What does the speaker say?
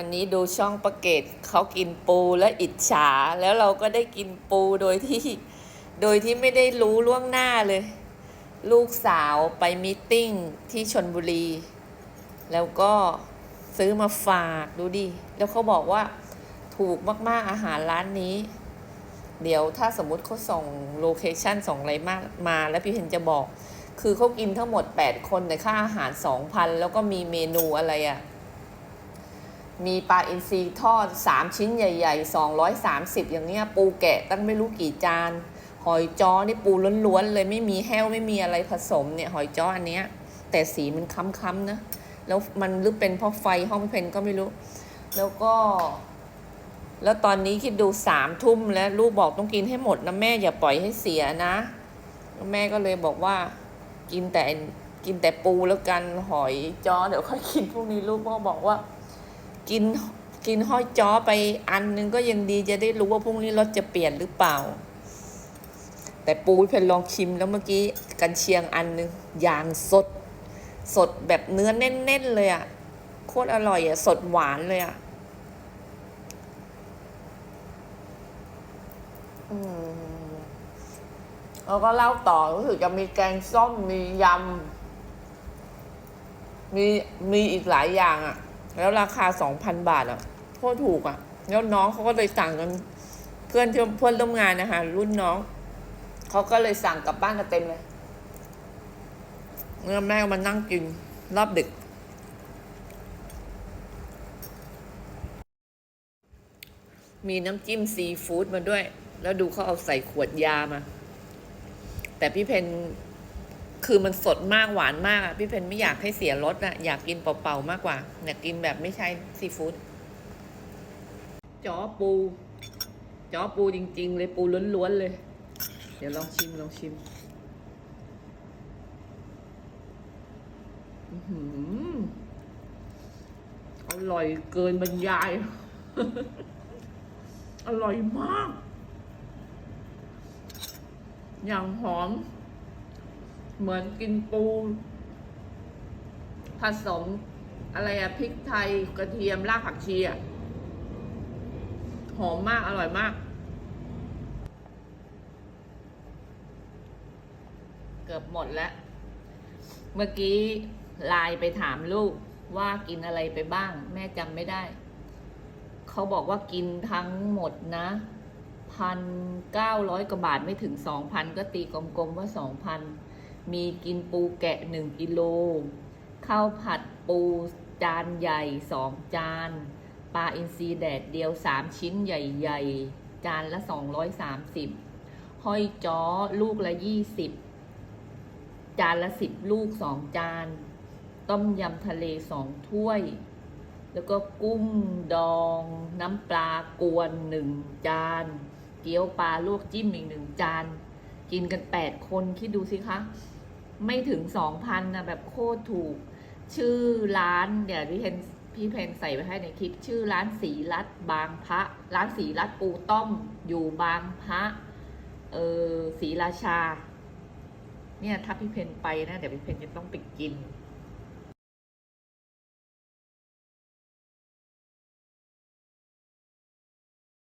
วันนี้ดูช่องประเกตเขากินปูและอิจฉา แล้วเราก็ได้กินปูโดยที่ โดยที่ไม่ได้รู้ล่วงหน้าเลย ลูกสาวไปมีตติ้งที่ชนบุรี แล้วก็ซื้อมาฝากดูดิ แล้วเขาบอกว่าถูกมาก ๆ อาหารร้านนี้ เดี๋ยวถ้าสมมุติเขาส่งโลเคชันส่งอะไรมามาแล้วพี่เพนจะบอก คือเขากินทั้งหมด 8 คนแต่ค่าอาหาร 2,000 แล้วก็มีเมนูอะไรอะ่ะ มีปลาอินทรีทอด 3 ชิ้นใหญ่ ๆ 230 อย่างเนี้ยปูแกะตั้งไม่รู้กี่จาน หอยจ้อนี่ปูล้วนๆเลยไม่มีแห้วไม่มีอะไรผสมเนี่ยหอยจ้ออันเนี้ยแต่สีมันค้ำๆนะ แล้วมันหรือเป็นเพราะไฟห้องเพนก็ไม่รู้ แล้วก็ แล้วตอนนี้คิดดูสามทุ่มแล้วลูกบอกต้องกินให้หมดนะแม่อย่าปล่อยให้เสียนะแล้วแม่ก็เลยบอกว่ากินแต่กินแต่ปูแล้วกันหอยจ้อเดี๋ยวค่อยกินพรุ่งนี้ลูกพ่อบอกว่า กินกินห้อยจ้อไปอันนึงก็ยังดีจะได้รู้ว่าพรุ่งนี้รสจะเปลี่ยนหรือเปล่า แต่ปูเพนลองชิมแล้วเมื่อกี้กันเชียงอันนึงอย่างสด สดแบบเนื้อแน่นๆเลยอะ่ะโคตรอร่อยอะ่ะสดหวานเลยอะ่ะแล้วก็เล่าต่อรู้สึกจะมีแกงส้มมียำมีมีอีกหลายอย่างอะ่ะ แล้วราคาสองพันบาทอะ่ะโคตรถูกอะ่ะ แล้วน้องเขาก็เลยสั่งกันเพื่อนที่เพื่อนร่วมงานนะคะรุ่นน้องเขาก็เลยสั่งกลับบ้านกันเต็มเลยเมื่อแม่มานั่งกินรอบดึก มีน้ำจิ้มซีฟู้ดมาด้วย แล้วดูเขาเอาใส่ขวดยามา แต่พี่เพน คือมันสดมากหวานมากอะพี่เพนไม่อยากให้เสียรสอะอยากกินเปล่าๆมากกว่า อยากกินแบบไม่ใช่ซีฟู้ดจ้อปูจ้อปูจริง ๆ เลยปูล้วนๆเลย เดี๋ยวลองชิมลองชิมอือหืออร่อยเกินบรรยาย อร่อยมาก อย่างหอม เหมือนกินปูผสมอะไรอะพริกไทยกระเทียมรากผักชีอะหอมมากอร่อยมาก เกือบหมดแล้ว เมื่อกี้ไลน์ไปถามลูกว่ากินอะไรไปบ้าง แม่จำไม่ได้ เขาบอกว่ากินทั้งหมดนะพันเก้าร้อยกว่าบาทไม่ถึงสองพันก็ตีกลมๆว่าสองพัน มีกินปูแกะหนึ่งกิโล ข้าวผัดปูจานใหญ่สองจาน ปลาอินทรีแดดเดียวสามชิ้นใหญ่ ๆ จานละสองร้อยสามสิบห้อยจ้อลูกละยี่สิบจานละสิบลูกสองจาน ต้มยำทะเลสองถ้วย แล้วก็กุ้งดอง น้ำปลากวนหนึ่งจาน เกี๊ยวปลาลวกจิ้มอีกหนึ่งจานกินกันแปดคน คิดดูสิคะ ไม่ถึงสองพันนะแบบโคตรถูก ชื่อร้านเดี๋ยวพี่เพนพี่เพนใส่ไว้ให้ในคลิป ชื่อร้านสีรัดบางพระ ร้านสีรัดปูต้ม อยู่บางพระเออศรีราชา เนี่ยถ้าพี่เพนไปนะเดี๋ยวพี่เพนจะต้องไปกิน